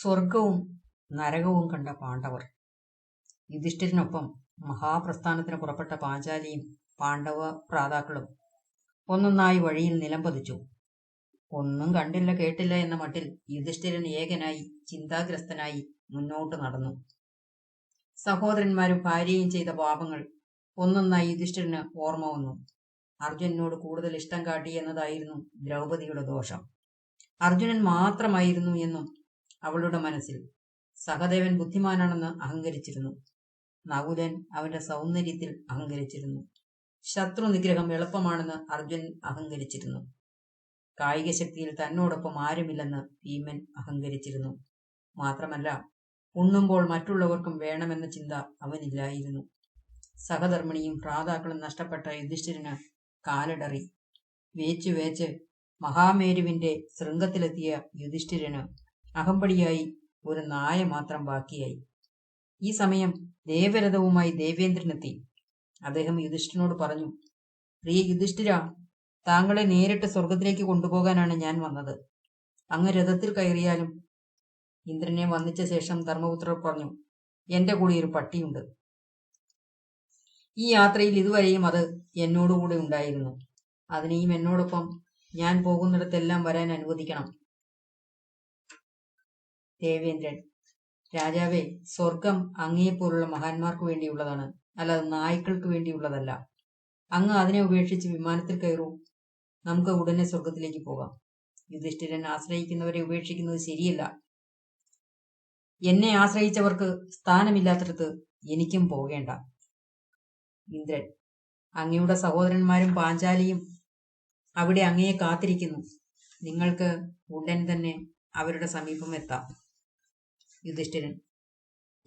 സ്വർഗവും നരകവും കണ്ട പാണ്ഡവർ. യുധിഷ്ഠിരനൊപ്പം മഹാപ്രസ്ഥാനത്തിന് പുറപ്പെട്ട പാഞ്ചാലിയും പാണ്ഡവ പ്രാതാക്കളും ഒന്നൊന്നായി വഴിയിൽ നിലംപതിച്ചു ഒന്നും കണ്ടില്ല കേട്ടില്ല എന്ന മട്ടിൽ യുധിഷ്ഠിരൻ ഏകനായി ചിന്താഗ്രസ്തനായി മുന്നോട്ട് നടന്നു. സഹോദരന്മാരും ഭാര്യയും ചെയ്ത പാപങ്ങൾ ഒന്നൊന്നായി യുധിഷ്ഠിരന് ഓർമ്മ വന്നു. അർജുനനോട് കൂടുതൽ ഇഷ്ടം കാട്ടി എന്നതായിരുന്നു ദ്രൗപദിയുടെ ദോഷം. അർജുനൻ മാത്രമായിരുന്നു എന്നും അവളുടെ മനസ്സിൽ. സഹദേവൻ ബുദ്ധിമാനാണെന്ന് അഹങ്കരിച്ചിരുന്നു. നകുലൻ അവന്റെ സൗന്ദര്യത്തിൽ അഹങ്കരിച്ചിരുന്നു. ശത്രു നിഗ്രഹം എളുപ്പമാണെന്ന് അർജുനൻ അഹങ്കരിച്ചിരുന്നു. കായിക ശക്തിയിൽ തന്നോടൊപ്പം ആരുമില്ലെന്ന് ഭീമൻ അഹങ്കരിച്ചിരുന്നു. മാത്രമല്ല ഉണ്ണുമ്പോൾ മറ്റുള്ളവർക്കും വേണമെന്ന ചിന്ത അവനില്ലായിരുന്നു. സഹധർമ്മിണിയും ഭ്രാതാക്കളും നഷ്ടപ്പെട്ട യുധിഷ്ഠിരന് കാലിടറി. വേച്ചു വേച്ച് മഹാമേരുവിന്റെ ശൃംഗത്തിലെത്തിയ യുധിഷ്ഠിരന് അഹമ്പടിയായി ഒരു നായ മാത്രം ബാക്കിയായി. ഈ സമയം ദേവരഥവുമായി ദേവേന്ദ്രനെത്തി. അദ്ദേഹം യുധിഷ്ഠിനോട് പറഞ്ഞു പ്രിയ യുധിഷ്ഠിര താങ്കളെ നേരിട്ട് സ്വർഗത്തിലേക്ക് കൊണ്ടുപോകാനാണ് ഞാൻ വന്നത്. അങ്ങ് രഥത്തിൽ കയറിയാലും ഇന്ദ്രനെ വന്നിച്ച ശേഷം ധർമ്മപുത്രർ പറഞ്ഞു എന്റെ കൂടെ ഒരു പട്ടിയുണ്ട്. ഈ യാത്രയിൽ ഇതുവരെയും അത് എന്നോടുകൂടെ ഉണ്ടായിരുന്നു. അതിനെയും എന്നോടൊപ്പം ഞാൻ പോകുന്നിടത്തെല്ലാം വരാൻ അനുവദിക്കണം. ദേവേന്ദ്രൻ. രാജാവേ സ്വർഗം അങ്ങയെപ്പോലുള്ള മഹാന്മാർക്ക് വേണ്ടിയുള്ളതാണ്. അല്ലാതെ നായ്ക്കൾക്ക് വേണ്ടിയുള്ളതല്ല. അങ്ങ് അതിനെ ഉപേക്ഷിച്ച് വിമാനത്തിൽ കയറൂ. നമുക്ക് ഉടനെ സ്വർഗത്തിലേക്ക് പോകാം. യുധിഷ്ഠിരൻ ആശ്രയിക്കുന്നവരെ ഉപേക്ഷിക്കുന്നത് ശരിയല്ല. എന്നെ ആശ്രയിച്ചവർക്ക് സ്ഥാനമില്ലാത്തടത്ത് എനിക്കും പോകേണ്ട. ഇന്ദ്രൻ. അങ്ങയുടെ സഹോദരന്മാരും പാഞ്ചാലിയും അവിടെ അങ്ങയെ കാത്തിരിക്കുന്നു. നിങ്ങൾക്ക് ഉടൻ തന്നെ അവരുടെ സമീപം എത്താം. യുധിഷ്ഠിരൻ.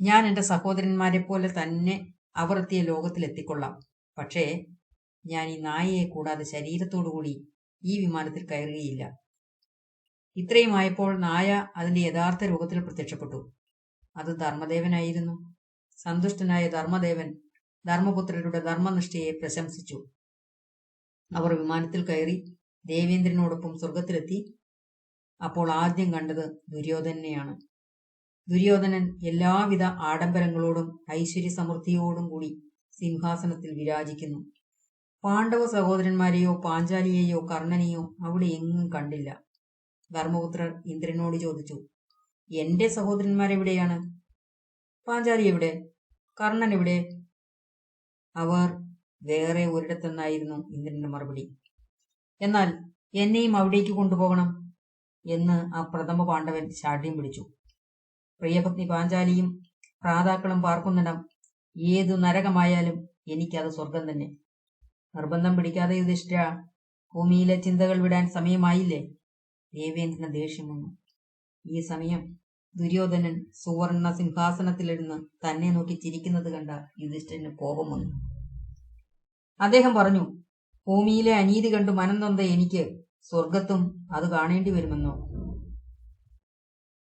ഞാൻ എന്റെ സഹോദരന്മാരെ പോലെ തന്നെ അവർ എത്തിയ ലോകത്തിൽ എത്തിക്കൊള്ളാം. പക്ഷേ ഞാൻ ഈ നായയെ കൂടാതെ ശരീരത്തോടുകൂടി ഈ വിമാനത്തിൽ കയറുകയില്ല. ഇത്രയുമായപ്പോൾ നായ അതിന്റെ യഥാർത്ഥ രൂപത്തിൽ പ്രത്യക്ഷപ്പെട്ടു. അത് ധർമ്മദേവനായിരുന്നു. സന്തുഷ്ടനായ ധർമ്മദേവൻ ധർമ്മപുത്രരുടെ ധർമ്മനിഷ്ഠയെ പ്രശംസിച്ചു. അവർ വിമാനത്തിൽ കയറി ദേവേന്ദ്രനോടൊപ്പം സ്വർഗത്തിലെത്തി അപ്പോൾ ആദ്യം കണ്ടത് ദുര്യോധനെയാണ് ദുര്യോധനൻ എല്ലാവിധ ആഡംബരങ്ങളോടും ഐശ്വര്യ സമൃദ്ധിയോടും കൂടി സിംഹാസനത്തിൽ വിരാജിക്കുന്നു. പാണ്ഡവ സഹോദരന്മാരെയോ പാഞ്ചാലിയെയോ കർണനെയോ അവിടെ എങ്ങും കണ്ടില്ല. ധർമ്മപുത്രർ ഇന്ദ്രനോട് ചോദിച്ചു എന്റെ സഹോദരന്മാരെവിടെയാണ് പാഞ്ചാലി എവിടെ? കർണൻ എവിടെ? അവർ വേറെ ഒരിടത്തെന്നായിരുന്നു ഇന്ദ്രന്റെ മറുപടി. എന്നാൽ എന്നെയും അവിടേക്ക് കൊണ്ടുപോകണം എന്ന് ആ പ്രഥമ പാണ്ഡവൻ ശാഠ്യം പിടിച്ചു പ്രിയപത്നി പാഞ്ചാലിയും പ്രാതാക്കളും പാർക്കുന്നിടം ഏതു നരകമായാലും എനിക്കത് സ്വർഗം തന്നെ. നിർബന്ധം പിടിക്കാതെ യുധിഷ്ഠ ഭൂമിയിലെ ചിന്തകൾ വിടാൻ സമയമായില്ലേ? ദേവേന്ദ്രന് ദേഷ്യം വന്നു. ഈ സമയം ദുര്യോധനൻ സുവർണ സിംഹാസനത്തിലിരുന്ന് തന്നെ നോക്കി ചിരിക്കുന്നത് കണ്ട യുധിഷ്ഠന് കോപം വന്നു. അദ്ദേഹം പറഞ്ഞു ഭൂമിയിലെ അനീതി കണ്ടു മനം നൊന്ത എനിക്ക് സ്വർഗത്തും അത് കാണേണ്ടി വരുമെന്നോ?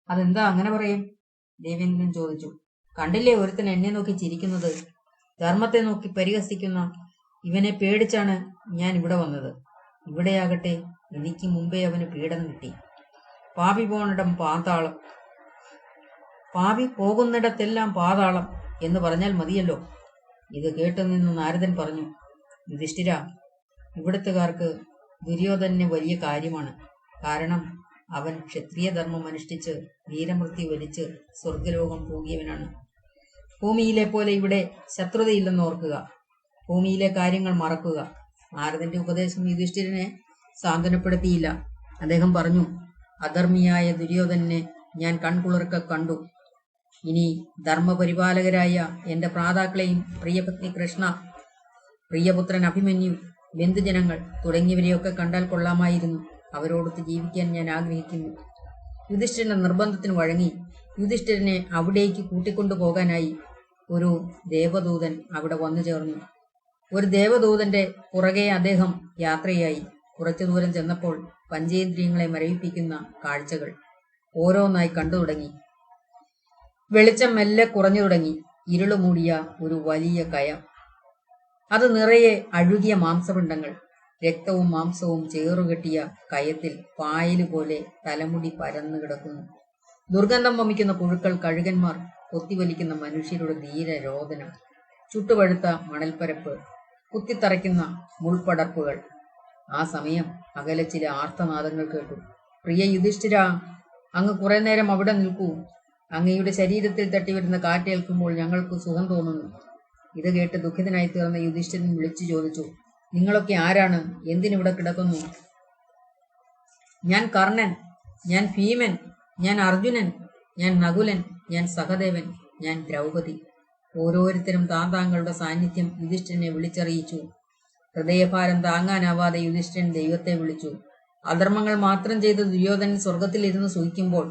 അതെന്താ അങ്ങനെ പറയും ദേവേന്ദ്രൻ ചോദിച്ചു. കണ്ടില്ലേ ഒരുത്തൻ എന്നെ നോക്കി ചിരിക്കുന്നത്? ധർമ്മത്തെ നോക്കി പരിഹസിക്കുന്ന ഇവനെ പേടിച്ചാണ് ഞാൻ ഇവിടെ വന്നത്. ഇവിടെയാകട്ടെ എനിക്ക് മുമ്പേ അവന് പീഡനം കിട്ടി. പാപി പോണിടം പാതാളം. പാപി പോകുന്നിടത്തെല്ലാം പാതാളം എന്ന് പറഞ്ഞാൽ മതിയല്ലോ. ഇത് കേട്ടു നിന്ന് നാരദൻ പറഞ്ഞു. യുധിഷ്ഠിര ഇവിടുത്തുകാർക്ക് ദുര്യോധനെ വലിയ കാര്യമാണ്. കാരണം അവൻ ക്ഷത്രിയ ധർമ്മം അനുഷ്ഠിച്ച് വീരമൃത്യു വലിച്ച് സ്വർഗലോകം പോകിയവനാണ് ഭൂമിയിലെ പോലെ ഇവിടെ ശത്രുതയില്ലെന്ന് ഓർക്കുക. ഭൂമിയിലെ കാര്യങ്ങൾ മറക്കുക. നാരദന്റെ ഉപദേശം യുധിഷ്ഠിരനെ സാന്ത്വനപ്പെടുത്തിയില്ല. അദ്ദേഹം പറഞ്ഞു അധർമ്മിയായ ദുര്യോധനെ ഞാൻ കൺകുളിർക്ക കണ്ടു. ഇനി ധർമ്മപരിപാലകരായ എന്റെ പ്രാതാക്കളെയും പ്രിയപത്നി കൃഷ്ണ പ്രിയപുത്രൻ അഭിമന്യു ബന്ധുജനങ്ങൾ തുടങ്ങിയവരെയൊക്കെ കണ്ടാൽ കൊള്ളാമായിരുന്നു. അവരോടൊത്ത് ജീവിക്കാൻ ഞാൻ ആഗ്രഹിക്കുന്നു. യുധിഷ്ഠിരന്റെ നിർബന്ധത്തിന് വഴങ്ങി യുധിഷ്ഠിരനെ അവിടേക്ക് കൂട്ടിക്കൊണ്ടു പോകാനായി ഒരു ദേവദൂതൻ അവിടെ വന്നു ചേർന്നു. ഒരു ദേവദൂതന്റെ പുറകെ അദ്ദേഹം യാത്രയായി. കുറച്ചു ദൂരം ചെന്നപ്പോൾ പഞ്ചേന്ദ്രിയങ്ങളെ മരവിപ്പിക്കുന്ന കാഴ്ചകൾ ഓരോന്നായി കണ്ടു തുടങ്ങി. വെളിച്ചം മെല്ലെ കുറഞ്ഞു തുടങ്ങി. ഇരുളുമൂടിയ ഒരു വലിയ കയം. അത് നിറയെ അഴുകിയ മാംസപിണ്ഡങ്ങൾ. രക്തവും മാംസവും ചേറുകെട്ടിയ കയത്തിൽ പായലുപോലെ തലമുടി പരന്നു കിടക്കുന്നു. ദുർഗന്ധം വമിക്കുന്ന പുഴുക്കൾ കഴുകന്മാർ കൊത്തിവലിക്കുന്ന മനുഷ്യരുടെ ധീര രോദനം ചുട്ടുപഴുത്ത മണൽപ്പരപ്പ് കുത്തിത്തറയ്ക്കുന്ന മുൾപടർപ്പുകൾ ആ സമയം അകലെ ചില ആർത്തനാദങ്ങൾ കേട്ടു. പ്രിയ യുധിഷ്ഠിര അങ്ങ് കുറെ നേരം അവിടെ നിൽക്കൂ. അങ്ങയുടെ ശരീരത്തിൽ തട്ടിവരുന്ന കാറ്റേൽക്കുമ്പോൾ ഞങ്ങൾക്ക് സുഖം തോന്നുന്നു ഇത് കേട്ട് ദുഃഖിതനായി തീർന്ന യുധിഷ്ഠിരൻ വിളിച്ചു ചോദിച്ചു നിങ്ങളൊക്കെ ആരാണ്? എന്തിനിവിടെ കിടക്കുന്നു? ഞാൻ കർണൻ ഞാൻ ഭീമൻ ഞാൻ അർജുനൻ ഞാൻ നകുലൻ ഞാൻ സഹദേവൻ ഞാൻ ദ്രൗപതി ഓരോരുത്തരും താൻ താങ്കളുടെ സാന്നിധ്യം യുധിഷ്ഠിരനെ വിളിച്ചറിയിച്ചു. ഹൃദയഭാരം താങ്ങാനാവാതെ യുധിഷ്ഠിരൻ ദൈവത്തെ വിളിച്ചു. അധർമ്മങ്ങൾ മാത്രം ചെയ്ത് ദുര്യോധനൻ സ്വർഗത്തിലിരുന്ന് സൂഹിക്കുമ്പോൾ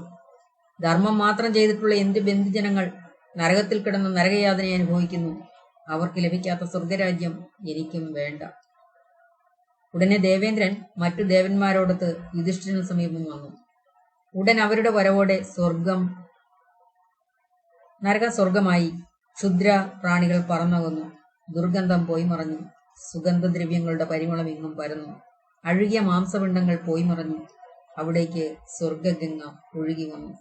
ധർമ്മം മാത്രം ചെയ്തിട്ടുള്ള എന്ത് ബന്ധുജനങ്ങൾ നരകത്തിൽ കിടന്ന് നരകയാതന അനുഭവിക്കുന്നു? അവർക്ക് ലഭിക്കാത്ത സ്വർഗരാജ്യം എനിക്കും വേണ്ട. ഉടനെ ദേവേന്ദ്രൻ മറ്റു ദേവന്മാരോടൊത്ത് യുധിഷ്ഠിരന് സമീപം വന്നു. ഉടൻ അവരുടെ വരവോടെ സ്വർഗം നരക സ്വർഗമായി ക്ഷുദ്ര പ്രാണികൾ പറന്നകന്നു. ദുർഗന്ധം പോയി മറഞ്ഞു. സുഗന്ധദ്രവ്യങ്ങളുടെ പരിമളം ഇങ്ങും പരന്നു. അഴുകിയ മാംസപിണ്ഡങ്ങൾ പോയി മറഞ്ഞു. അവിടേക്ക് സ്വർഗഗംഗ ഒഴുകി വന്നു.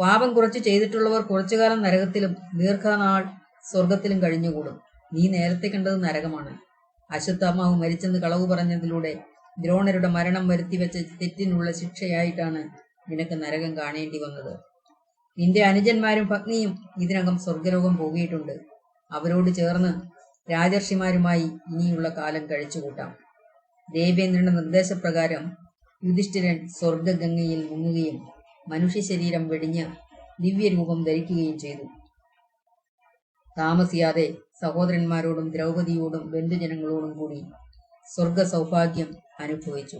പാപം കുറച്ച് ചെയ്തിട്ടുള്ളവർ കുറച്ചുകാലം നരകത്തിലും ദീർഘനാൾ സ്വർഗത്തിലും കഴിഞ്ഞുകൂടും. നീ നേരത്തെ കണ്ടത് നരകമാണ്. അശ്വത്ഥാമാവ് മരിച്ചെന്ന് കളവ് പറഞ്ഞതിലൂടെ ദ്രോണരുടെ മരണം വരുത്തിവെച്ച തെറ്റിനുള്ള ശിക്ഷയായിട്ടാണ് നിനക്ക് നരകം കാണേണ്ടി വന്നത്. നിന്റെ അനുജന്മാരും പത്നിയും ഇതിനകം സ്വർഗലോകം പോകിയിട്ടുണ്ട്. അവരോട് ചേർന്ന് രാജർഷിമാരുമായി ഇനിയുള്ള കാലം കഴിച്ചുകൂട്ടാം. ദേവേന്ദ്രന്റെ നിർദ്ദേശപ്രകാരം യുധിഷ്ഠിരൻ സ്വർഗഗംഗയിൽ മുങ്ങുകയും മനുഷ്യ ശരീരം വെടിഞ്ഞ് ദിവ്യരൂപം ധരിക്കുകയും ചെയ്തു. താമസിയാതെ സഹോദരന്മാരോടും ദ്രൗപതിയോടും ബന്ധുജനങ്ങളോടും കൂടി സ്വർഗ സൗഭാഗ്യം അനുഭവിച്ചു.